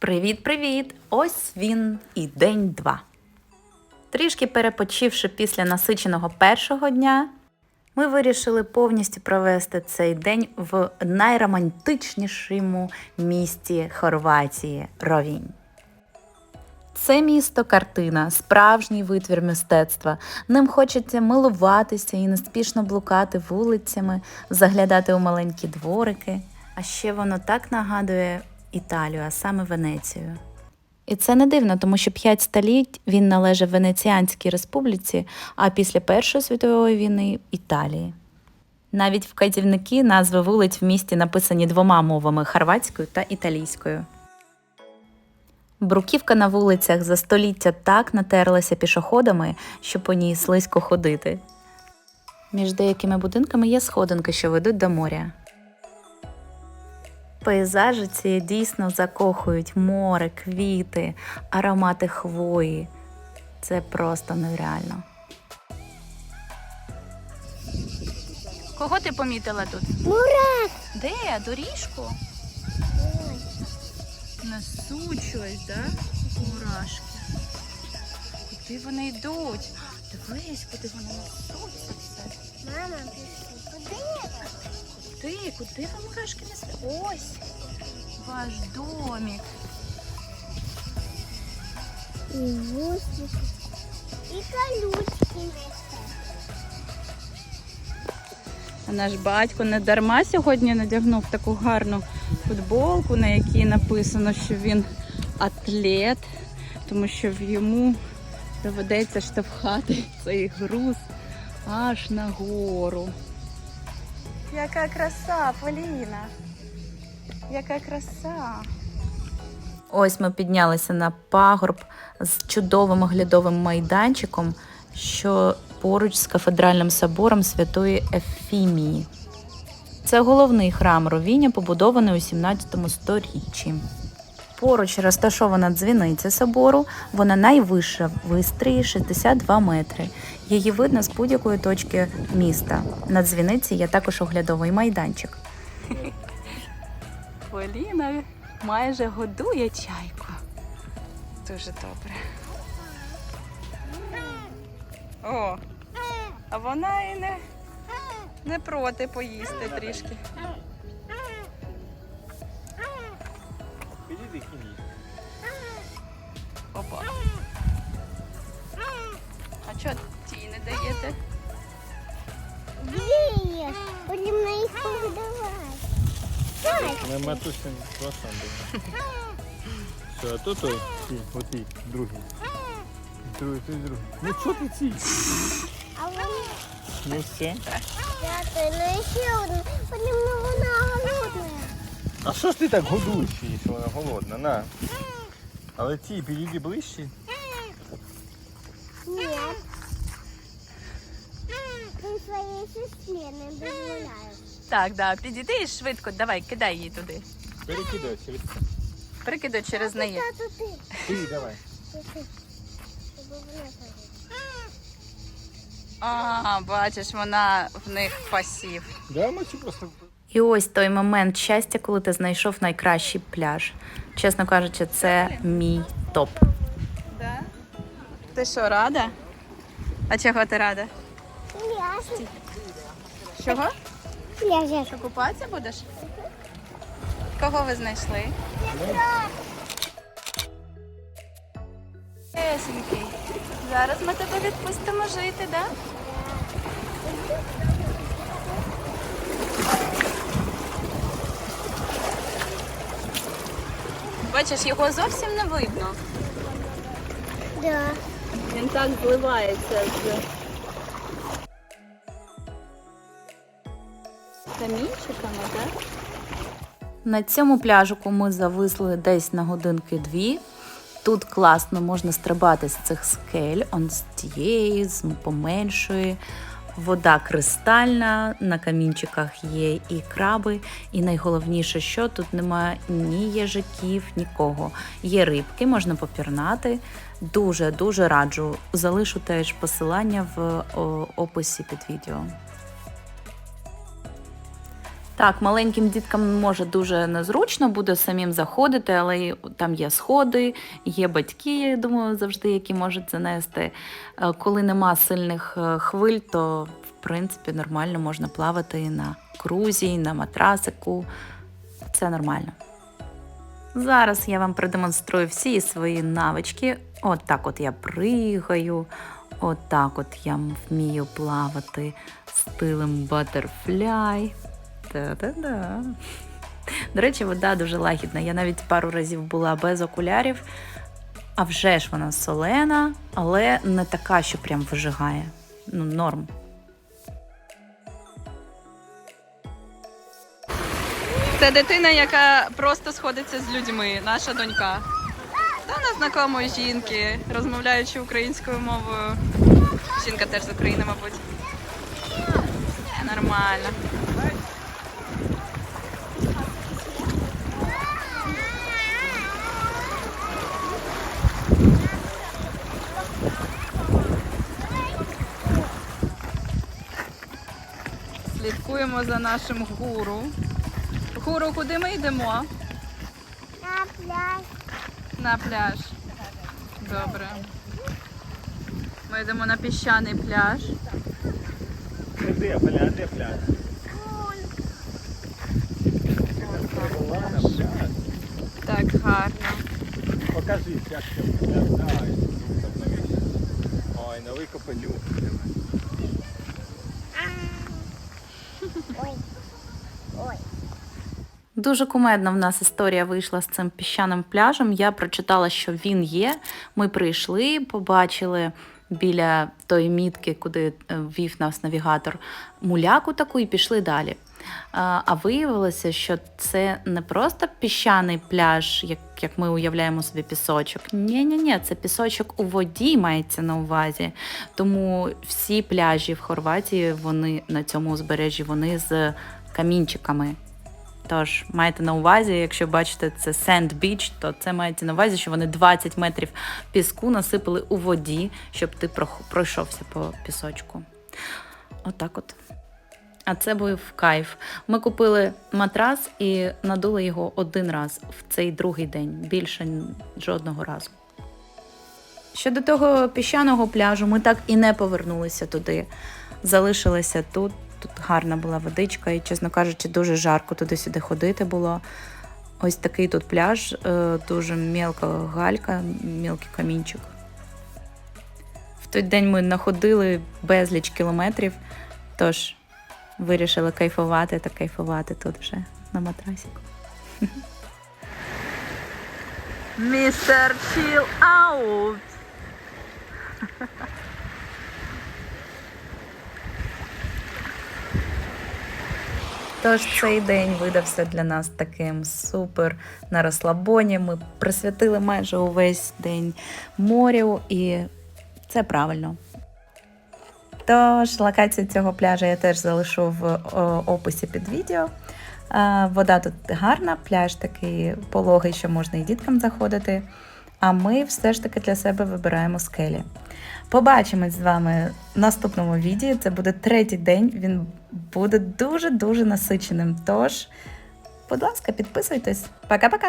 Привіт-привіт! Ось він і день два. Трішки перепочивши після насиченого першого дня, ми вирішили повністю провести цей день в найромантичнішому місті Хорватії Ровінь. Це місто картина, справжній витвір мистецтва. Ним хочеться милуватися і неспішно блукати вулицями, заглядати у маленькі дворики. А ще воно так нагадує Італію, а саме Венецію. І це не дивно, тому що п'ять століть він належав Венеціанській республіці, а після Першої світової війни Італії. Навіть вказівники назви вулиць в місті написані двома мовами хорватською та італійською. Бруківка на вулицях за століття так натерлася пішоходами, що по ній слизько ходити. Між деякими будинками є сходинки, що ведуть до моря. Пейзажі ці дійсно закохують море, квіти, аромати хвої. Це просто нереально. Кого ти помітила тут? Мурах! Де? Доріжку? Несуть щось, да? Мурашки. Куди вони йдуть? Дивись, куди вони несуться все. Мама, пішли. Куди? Куди? Куди ви мурашки несли? Ось ваш домик. І. І колючки несе. А наш батько не дарма сьогодні надягнув таку гарну футболку, на якій написано, що він атлет, тому що йому доведеться штовхати цей груз аж на гору. Яка краса, Поліна! Яка краса! Ось ми піднялися на пагорб з чудовим оглядовим майданчиком, що поруч з кафедральним собором Святої Ефімії. Це головний храм Ровіння, побудований у 17 сторіччі. Поруч розташована дзвіниця собору, вона найвища в Істрії 62 метри. Її видно з будь-якої точки міста. На дзвіниці є також оглядовий майданчик. Поліна майже годує чайку. Дуже добре. О, а вона і не, не проти поїсти трішки. Підійди кінь. Опа. А чого ті не даєте? Є, будемо їх погодувати. Так. Ми матусин класан був. Все, а то той, ці, оті, другий. Другий, той другий. Ну що ти ці? А вони Ну все. дякую, ну ще одну. Будемо вона голодна. А що ж ти так годуєш її, що вона голодна? На. Але ці, підійди ближче. Ні. Ти своїй сестрі не дозволяю. Так, да, підійди і швидко, давай, кидай її туди. Перекидай через це. Прикидай через неї. Тату ти. Ти давай. Ти, ти. Щоб вона. А, бачиш, вона в них пасів. Да, ми цю просто. І ось той момент щастя, коли ти знайшов найкращий пляж. Чесно кажучи, це мій топ. Да? Ти що, рада? А чого ти рада? Пляж. Чого? Пляж. Що купатися будеш? Кого ви знайшли? Есенький. Зараз ми тебе відпустимо жити, так? Да? Бачиш, його зовсім не видно. Да. Він так зливається з камінчиками, так? На цьому пляжику ми зависли десь на годинки дві. Тут класно можна стрибати з цих скель, он з тієї, з поменшої. Вода кристальна, на камінчиках є і краби, і найголовніше, що тут немає ні їжаків, нікого. Є рибки, можна попірнати. Дуже дуже раджу. Залишу теж посилання в описі під відео. Так, маленьким діткам може дуже незручно буде самим заходити, але там є сходи, є батьки, я думаю, завжди, які можуть занести. Е, Коли нема сильних е, хвиль, то в принципі нормально можна плавати на крузі, на матрасику. Це нормально. Зараз я вам продемонструю всі свої навички. От так от я пригаю, от так от я вмію плавати стилем Butterfly. Та-да-да. До речі, вода дуже лагідна. Я навіть пару разів була без окулярів. А вже ж вона солена, але не така, що прям вижигає. Ну, норм. Це дитина, яка просто сходиться з людьми, наша донька. Та вона знакомої жінки, розмовляючи українською мовою. Жінка теж з України, мабуть. Все нормально. Слідкуємо за нашим гуру. Гуру, куди ми йдемо? На пляж. На пляж. Добре. Ми йдемо на піщаний пляж. Де пляж, де пляж? Так гарно. Покажи, як це виглядає. Ой, новий капелюх. Ой. Ой. Дуже кумедна в нас історія вийшла з цим піщаним пляжем. Я прочитала, що він є. Ми прийшли, побачили біля тої мітки, куди е, ввів нас навігатор, муляку таку і пішли далі. А виявилося, що це не просто піщаний пляж, як, як ми уявляємо собі пісочок. Ні, ні, ні, це пісочок у воді мається на увазі. Тому всі пляжі в Хорватії, вони на цьому узбережжі, вони з камінчиками. Тож майте на увазі, якщо бачите це Sand Beach, то це мається на увазі, що вони 20 метрів піску насипали у воді, щоб ти пройшовся по пісочку. Отак от. А це був кайф. Ми купили матрас і надули його один раз в цей другий день, більше жодного разу. Щодо того піщаного пляжу, ми так і не повернулися туди. Залишилися тут. Тут гарна була водичка, і, чесно кажучи, дуже жарко туди-сюди ходити було. Ось такий тут пляж, е, дуже мілка галька, мілкий камінчик. В той день ми находили безліч кілометрів, тож вирішили кайфувати та кайфувати тут вже на матрасіку. Містер Chill Out! Тож цей день видався для нас таким супер на розслабоні. Ми присвятили майже увесь день морю, і це правильно. Тож локацію цього пляжу я теж залишу в описі під відео. Вода тут гарна, пляж такий пологий, що можна і діткам заходити. А ми все ж таки для себе вибираємо скелі. Побачимось з вами в наступному відео. Це буде третій день. Він буде дуже-дуже насиченим. Тож, будь ласка, підписуйтесь. Пока-пока!